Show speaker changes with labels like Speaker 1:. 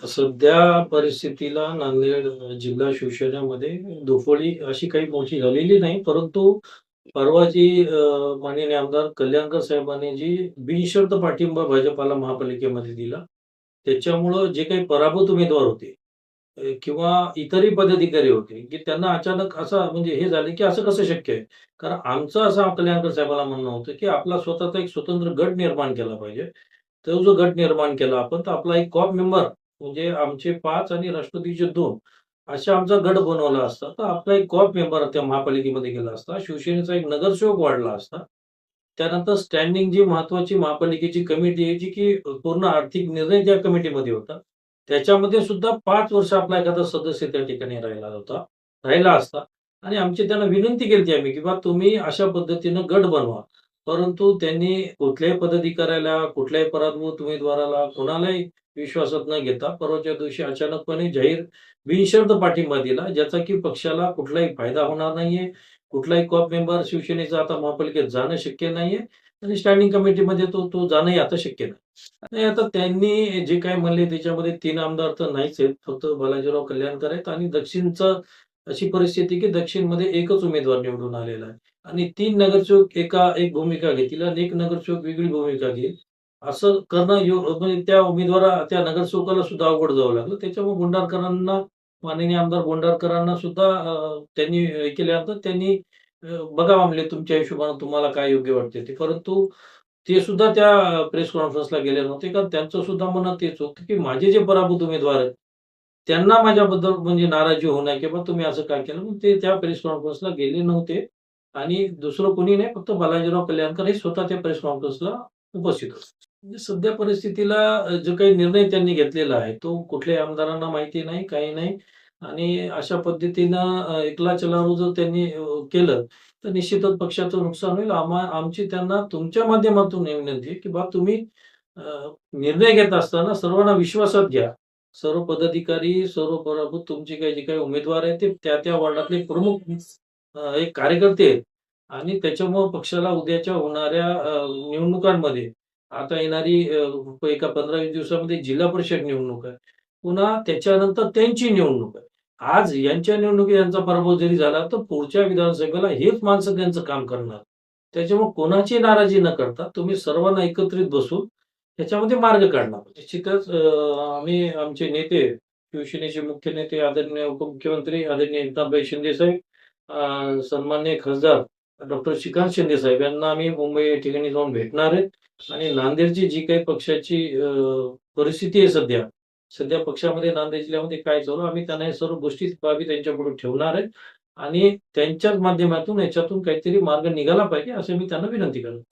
Speaker 1: सध्या परिस्थितीला नांदेड जिल्हा शिवसेनेमध्ये दुफळी अशी काही मोठी झालेली नाही. परंतु परवा जी माननीय आमदार कल्याणकर साहेबांनी जी बिनशर्त पाठिंबा भाजपाला महापालिकेमध्ये दिला, त्याच्यामुळं जे काही पराभूत उमेदवार होते किंवा इतरही पदाधिकारी होते, की त्यांना अचानक असा म्हणजे हे झाले, की असं कसं शक्य आहे? कारण आमचं असं कल्याणकर साहेबांना म्हणणं होतं, की आपला स्वतःचा एक स्वतंत्र गट निर्माण केला पाहिजे. तो जो गट निर्माण केला आपण, तर आपला एक कॉप मेंबर म्हणजे आमचे पाच आणि राष्ट्रवादीचे 2 असा आमचा गट बनवला असता, तर आपला एक कॉप मेंबर त्या महापालिकेमध्ये गेला असता. शिवसेनेचा एक नगरसेवक वाढला असता. त्यानंतर स्टँडिंग जी महत्वाची महापालिकेची कमिटी आहे, जी की पूर्ण आर्थिक निर्णय त्या कमिटीमध्ये होता. त्याच्यामध्ये सुद्धा पाच वर्ष आपला एखादा सदस्य त्या ठिकाणी राहिला होता राहिला असता आणि आमची त्यांना विनंती केली आम्ही, की बा तुम्ही अशा पद्धतीनं गट बनवा. परंतु त्यांनी कुठल्याही पदाधिकाऱ्याला, कुठल्याही पराभूत उमेदवाराला, कुणालाही विश्वासात न घेता परवाच्या दिवशी अचानकपणे जाहीर बिनशर्त पाठिंबा दिला, ज्याचा की पक्षाला कुठलाही फायदा होणार नाहीये. कुठलाही कॉप मेंबर शिवसेनेचा आता महापालिकेत जाणं शक्य नाहीये आणि स्टँडिंग कमिटीमध्ये तो तो जाणंही आता शक्य नाही. आता त्यांनी जे काही म्हणले त्याच्यामध्ये तीन आमदार तर नाहीच आहेत. फक्त बालाजीराव कल्याणकर आहेत आणि दक्षिणचं अशी परिस्थिती की दक्षिणमध्ये एकच उमेदवार निवडून आलेला आहे आणि तीन नगरसेवक एका एक भूमिका घेतील आणि एक नगरसेवक वेगळी भूमिका घेईल. असं करणं यो म्हणजे त्या उमेदवारा त्या नगरसेवकाला सुद्धा अवघड जावं लागलं. त्याच्यामुळे बोंडारकरांना माननीय आमदार बोंडारकरांना सुद्धा त्यांनी हे केल्यानंतर त्यांनी बघा म्हणले तुमच्या हिशोबाने तुम्हाला काय योग्य वाटते ते. परंतु ते सुद्धा त्या प्रेस कॉन्फरन्सला गेले नव्हते. कारण त्यांचं सुद्धा म्हणणं तेच होतं, की माझे जे पराभूत उमेदवार आहेत, त्यांना माझ्याबद्दल म्हणजे नाराजी होऊ नये, की तुम्ही असं काय केलं? मग ते त्या प्रेस कॉन्फरन्सला गेले नव्हते आणि दुसरं कोणी नाही फक्त बालाजीराव कल्याणकर हे स्वतः त्या प्रेस कॉन्फरन्सला उपस्थित होते. म्हणजे सध्या परिस्थितीला जो काही निर्णय त्यांनी घेतलेला आहे, तो कुठल्याही आमदारांना माहिती नाही, काही नाही आणि अशा पद्धतीनं एकला चलारू जर त्यांनी केलं, तर निश्चितच पक्षाचं नुकसान होईल. आम्हा आमची त्यांना तुमच्या माध्यमातून विनंती आहे, की बा तुम्ही निर्णय घेत असताना सर्वांना विश्वासात घ्या. सर्व पदाधिकारी, सर्व पराभूत तुमचे काही जे काही उमेदवार आहेत, ते त्या-त्या वॉर्डातले प्रमुख एक कार्यकर्ते आहेत आणि त्याच्यामुळं पक्षाला उद्याच्या होणाऱ्या निवडणुकांमध्ये आता येणारी एका 15-20 दिवसामध्ये जिल्हा परिषद निवडणूक आहे. पुन्हा त्याच्यानंतर त्यांची निवडणूक आहे. आज यांच्या निवडणुकीत यांचा पराभव जरी झाला, तर पुढच्या विधानसभेला हेच माणसं त्यांचं काम करणार. त्याच्यामुळे कोणाची नाराजी न करता तुम्ही सर्वांना एकत्रित बसून त्याच्यामध्ये मार्ग काढणार निश्चितच आम्ही आमचे नेते, शिवसेनेचे मुख्य नेते आदरणीय उपमुख्यमंत्री आदरणीय एकनाथभाई शिंदे साहेब, अ, खासदार डॉक्टर श्रीकांत शिंदे साहेब यांना आम्ही मुंबई या ठिकाणी जाऊन भेटणार आहेत आणि नांदेडची जी काही पक्षाची परिस्थिती आहे सध्या, सध्या पक्षामध्ये नांदेड जिल्ह्यामध्ये काय चालू आम्ही त्यांना हे सर्व गोष्टी बाबी त्यांच्यापुढे ठेवणार आहे आणि त्यांच्याच माध्यमातून याच्यातून काहीतरी मार्ग निघाला पाहिजे, असं मी त्यांना विनंती करतो.